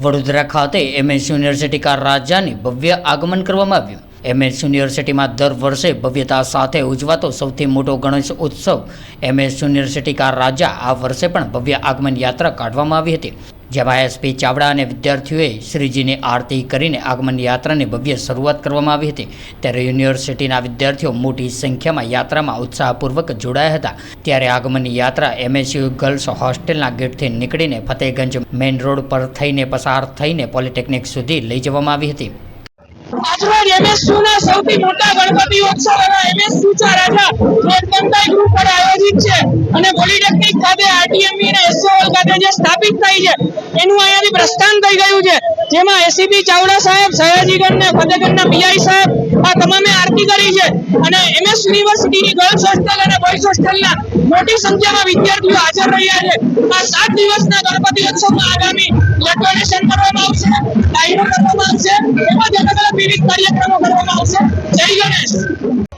વડોદરા ખાતે MS university કા રાજાની ભવ્ય આગમન કરવામાં આવ્યું. એમએસ યુનિવર્સિટીમાં દર વર્ષે ભવ્યતા સાથે ઉજવાતો સૌથી મોટો ગણેશ ઉત્સવ એમએસ યુનિવર્સિટી કા રાજા આ વર્ષે પણ ભવ્ય આગમન યાત્રા કાઢવામાં આવી હતી. જેમાં એસપી ચાવડા અને વિદ્યાર્થીઓએ શ્રીજીની આરતી કરીને આગમન યાત્રાની ભવ્ય શરૂઆત કરવામાં આવી હતી. ત્યારે યુનિવર્સિટીના વિદ્યાર્થીઓ મોટી સંખ્યામાં યાત્રામાં ઉત્સાહપૂર્વક જોડાયા હતા. ત્યારે આગમન યાત્રા એમએસયુ ગર્લ્સ હોસ્ટેલના ગેટથી નીકળીને ફતેગંજ મેઇન રોડ પર થઈને પસાર થઈને પોલિટેકનિક સુધી લઈ જવામાં આવી હતી. આજરોજ એમએસયુ ના સૌથી મોટા ગણપતિ ઉત્સવ એવા એમએસયુ ચા રાજા ગ્રુપ પર આયોજિત છે. અને પોલિટેકનિક ખાતે આરટીએમબી અને ખાતે જે સ્થાપિત થઈ છે, એનું અહીંયાથી પ્રસ્થાન થઈ ગયું છે. જેમાં એસીપી ચાવડા સાહેબ સયાજીગઢ ને ફતેગઢના પીઆઈ સાહેબ, આ તમામે આરતી કરી છે. અને એમએસ યુનિવર્સિટીની ગર્લ્સ હોસ્ટેલ અને બોયઝ હોસ્ટેલના મોટી સંખ્યામાં વિદ્યાર્થીઓ હાજર રહ્યા છે. આ સાત દિવસના ગણપતિ ઉત્સવમાં આગામી બ્લડ ડોનેશન કરવામાં આવશે, ડાયરો કરવામાં આવશે, એમાં અલગ અલગ વિવિધ કાર્યક્રમો કરવામાં આવશે. જય ગણેશ.